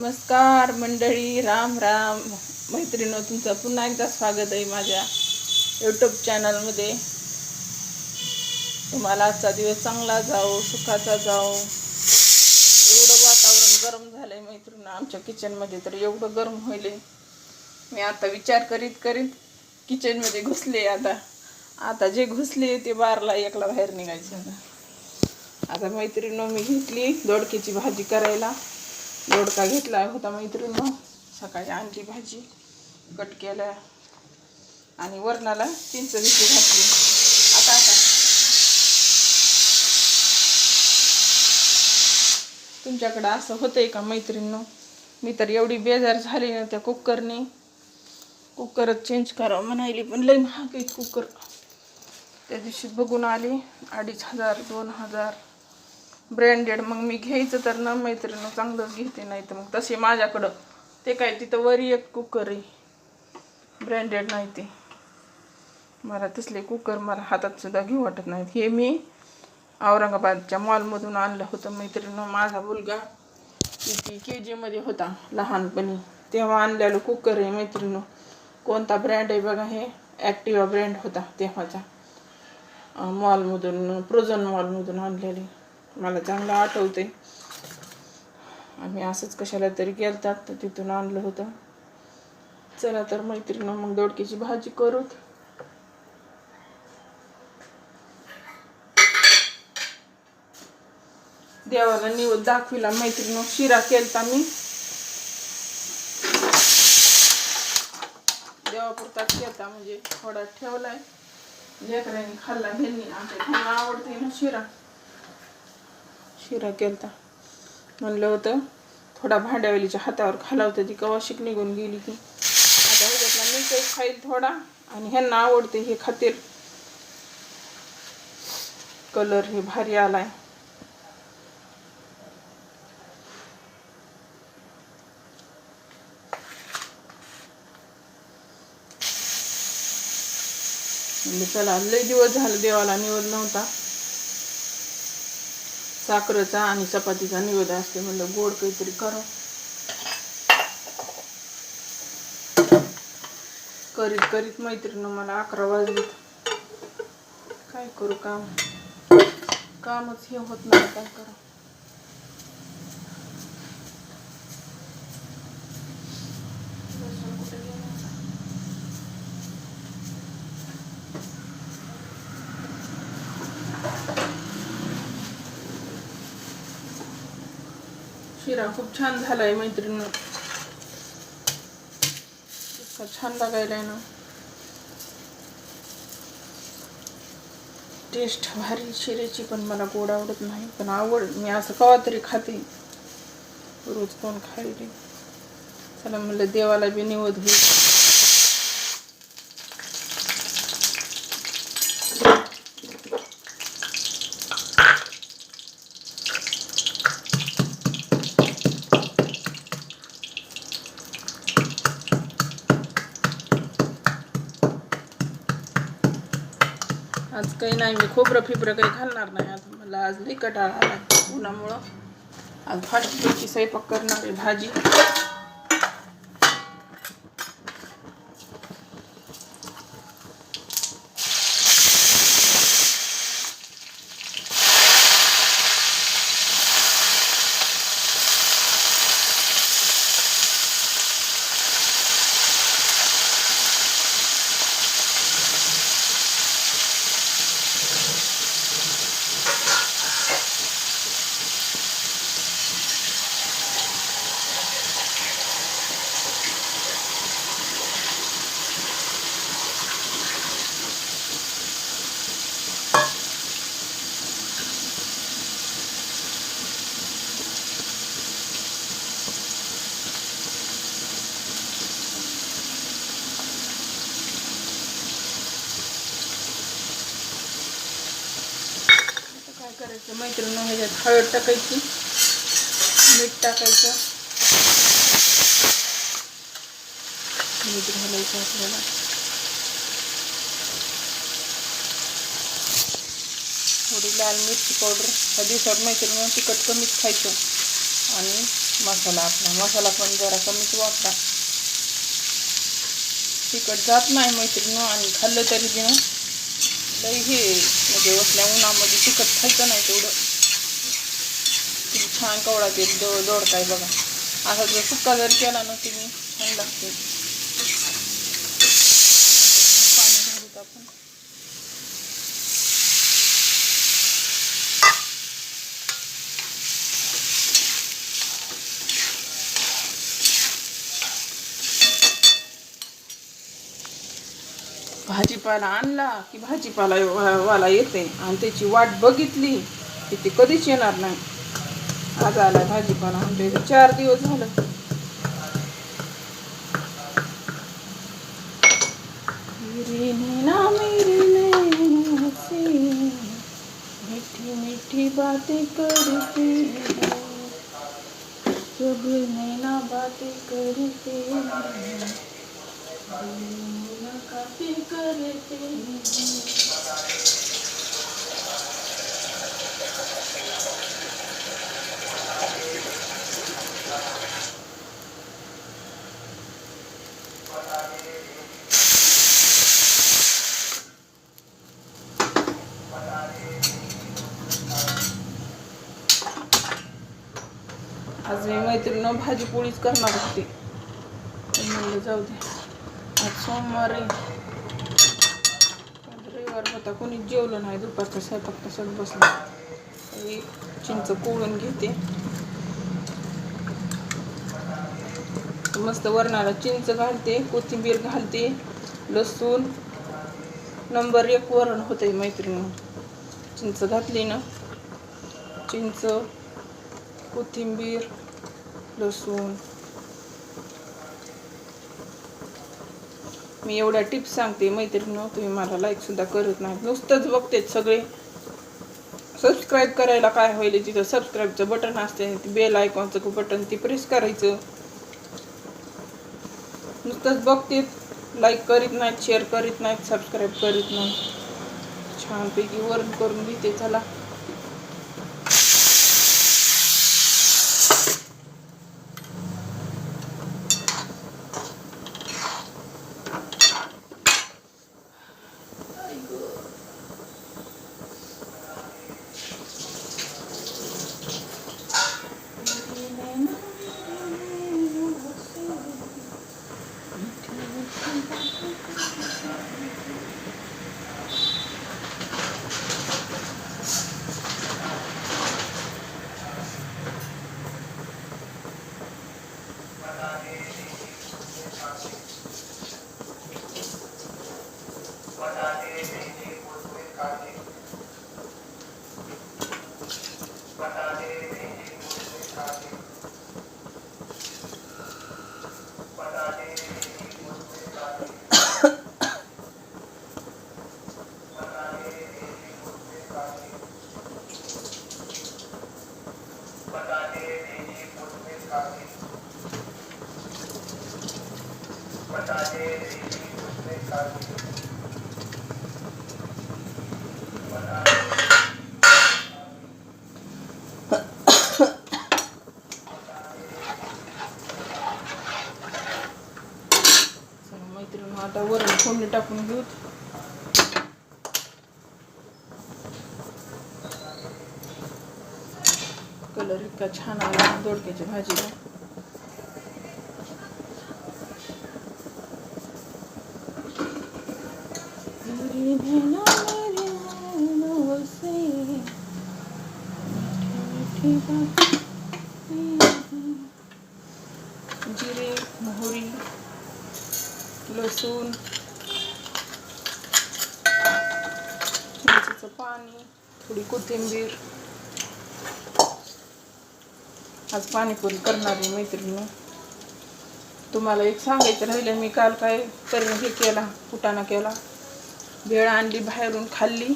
नमस्कार मंडळी राम राम. मैत्रिणी तुमचं पुन्हा एकदा स्वागत आहे माझ्या यूट्यूब चॅनलमध्ये तुम्हाला आजचा दिवस चांगला जाओ सुखाचा जाओ एवढं वातावरण गरम झालं आहे मैत्रिणी आमच्या किचनमध्ये तर एवढं गरम होईल मी आता विचार करीत करीत किचनमध्ये घुसले आता. आता जे घुसले ते बारला एकला बाहेर निघायचे. आता आता मैत्रिणी मी घेतली दोडकीची भाजी करायला. दोडका घेतला होता मैत्रिणीनं. सकाळी आणली भाजी कट केल्या आणि वरणाला चिंच घेतली घातली. आता आता. तुमच्याकडं असं होतंय का मैत्रिणीनं? मी तर एवढी बेजार झाली ना त्या कुकरने. कुकरच चेंज करावं म्हणायली पण लई महाग आहे कुकर. त्या दिवशी बघून आली अडीच हजार दोन हजार. ब्रँडेड. मग मी घ्यायचं तर ना मैत्रिणी चांगलंच घेते नाही तर मग तसे माझ्याकडं. ते काय तिथं वरी एक कुकर आहे. ब्रँडेड नाही ते. मला तसले कुकर मला हातातसुद्धा घेऊ वाटत नाहीत. हे मी औरंगाबादच्या मॉलमधून आणलं होतं. मैत्रिणी माझा मुलगा किती के जीमध्ये होता लहानपणी. तेव्हा आणलेलं कुकर आहे मैत्रिणी कोणता ब्रँड आहे बघा हे ॲक्टिवा ब्रँड होता तेव्हाचा. मॉलमधून प्रोझन मॉलमधून आणलेले मला चांगलं आठवते आम्ही असंच कशाला तरी गेलतात तर तिथून आणलं होतं. चला तर मैत्रिणी मग दोडक्याची भाजी करूत देवाला निवड दाखविला मैत्रिणी शिरा केलता मी. देवापुरता केलता म्हणजे थोडा ठेवलाय. लेकरांनी खाल्ला ह्यांनी आमच्या आवडते ना शिरा. शिरा केलता. म्हणलं होतं थोडा भांड्यावलीच्या हातावर घालावतं ती कवाशिक निघून गेली की आता ह्याच्यातला मी काही खाईल थोडा आणि ह्यांना आवडते हे खातील. कलर हे भारी आलाय. म्हणजे चला लय दिवस झालं देवाला निवड नव्हता. साखरेचा आणि चपातीचा निवेद असते. म्हणलं गोड काहीतरी करा. करीत करीत मैत्रीण मला अकरा वाजले. काय करू काम? कामच हे होत नाही काय करा? शिरा खूप छान झालाय मैत्रिणी इतका छान लागायलाय ना. टेस्ट भारी शिऱ्याची पण मला गोड आवडत नाही पण आवड मी असं कवा तरी खाते. रोज कोण खायले चला म्हणलं देवाला बी निवद होईल आज काही नाही मी खोबरं फिबरं काही घालणार नाही आज मला आज लई कटाळा आला उन्हामुळं. आज फास्टपैकी स्वयंपाक करणार आहे भाजी आता काय करायचं मैत्रिणी ह्याच्यात हळद टाकायची मीठ टाकायचं. मीठ घालायचं आपल्याला. थोडी लाल मिरची पावडर. ह्या दिवसात मैत्रिणी तिखट कमीच खायचं. आणि मसाला आपला. मसाला पण जरा कमीच वापरा. तिखट जात नाही मैत्रिणी आणि खाल्लं तरी बी लई हे म्हणजे असल्या उन्हामध्ये तिखट खायचं नाही तेवढं. किती छान कवडा ते दो दोडकाय बघा. असा जर सुक्का जर केला ना तुम्ही छान लागते पाणी घालूत आपण भाजीपाला आणला की भाजीपाला वाला येते आणि त्याची वाट बघितली की ती कधीच येणार नाही. आज आला भाजीपाला आमच्या इथे चार दिवस झालं. मेरी मिठी बातें करते. हैं नैना बातें करते हैं मुलाकातें करते हैं आज मी मैत्रिणी भाजी पोळीच करणार होती. जाऊ दे. आज सोमवार रविवार होता. कोणी जेवलं नाही. दुपारचा स्वयंपाक तसंच बसला. एक चिंच कोळून घेते. मस्त वरणाला चिंच घालते. कोथिंबीर घालते. लसूण. नंबर एक वरण होते मैत्रिणी चिंच घातली ना. चिंच कोथिंबीर लसूण. मी एवढ्या टिप्स सांगते. मैत्रिणी तुम्ही मला लाईक सुद्धा करत नाही. नुसतंच बघतेत सगळे. सबस्क्राईब करायला काय होईल तिथं सबस्क्राईबचं बटन असते. बेल आयकॉनचं बटन ती प्रेस करायचं. नुसतंच बघतेत लाईक करीत नाहीत शेअर करीत नाहीत सबस्क्राईब करीत नाहीत. छानपैकी वर्ण करून घेते चला मैत्रीण आता वरण फोडणी टाकून कलर इतका छान आला दोडक्याच्या भाजीला Thank you मेरी नैनों से मीठी मीठी बातें जिरे मोहरी लसूण चिंचेचं पाणी थोडी कोथिंबीर. आज पाणीपुरी करणार आहे मैत्रिणी. तुम्हाला एक सांगायचं राहिलं मी काल काय तर हे केला फुटाणा केला. भेळ आणली बाहेरून खाल्ली.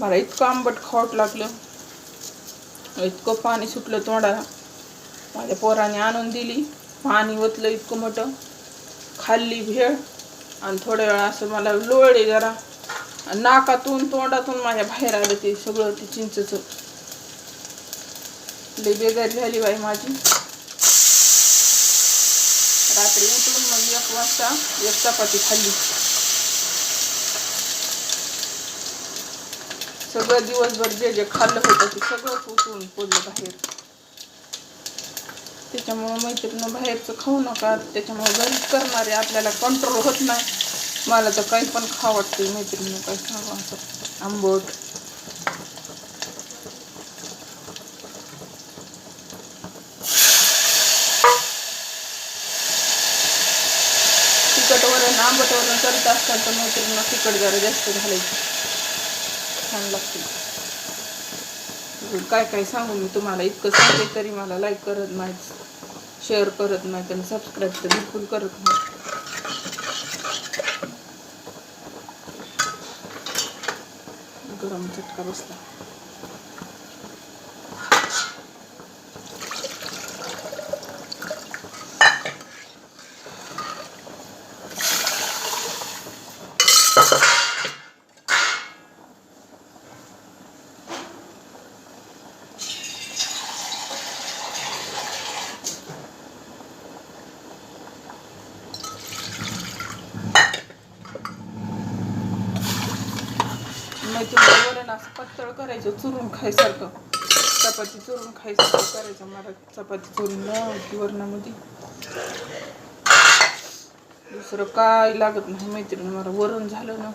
मला इतकं आंबट खावट लागलं. इतकं पाणी सुटलं तोंडाला. माझ्या पोराने आणून दिली. पाणी ओतलं इतकं मोठं. खाल्ली भेळ. आणि थोड्या वेळा असं मला लोळले जरा. नाकातून तोंडातून माझ्या बाहेर आलं ते सगळं ते चिंचचं. लई बेजारी झाली बाई माझी. रात्री उठून मग एक वाजता एक चपाती खाल्ली. सगळं दिवसभर जे जे खाल्लं होतं ते सगळंच उठून पडलं बाहेर. त्याच्यामुळं मैत्रीनं बाहेरचं खाऊ नका. त्याच्यामुळे घरीच करणारे आपल्याला कंट्रोल होत नाही. मला तर काही पण खावं वाटते मैत्रिणी काही सांगू असं. आंबट. तिखट वरण आंबट वरण करत असताना तर मैत्रिणीला तिखट जरा जास्त घालायचं. छान लागते. काय काय सांगू मी तुम्हाला? इतकं सांगते तरी मला लाईक करत नाहीत शेअर करत नाहीत आणि सबस्क्राईब तर बिलकुल करत नाही गरम चटका बसला मैत्रिणी वरण असं पातळ करायचं चुरून खायसारखं. चपाती चुरून खायसारखं करायचं मला चपाती चुरून नव्हती वरणामध्ये. दुसरं काय लागत नाही मैत्रिणी मला वरण झालं ना.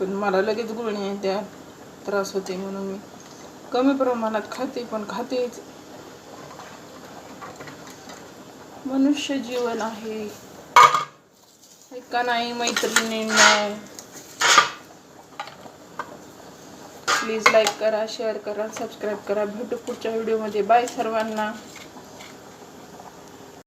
पण मला लगेच गुळणी त्या त्रास होते म्हणून मी कमी प्रमाणात खाते पण खातेच. मनुष्य जीवन आहे. आहे का नाही मैत्रिणींना. प्लीज लाईक करा शेअर करा सबस्क्राईब करा. भेटू पुढच्या व्हिडिओमध्ये बाय सर्वांना.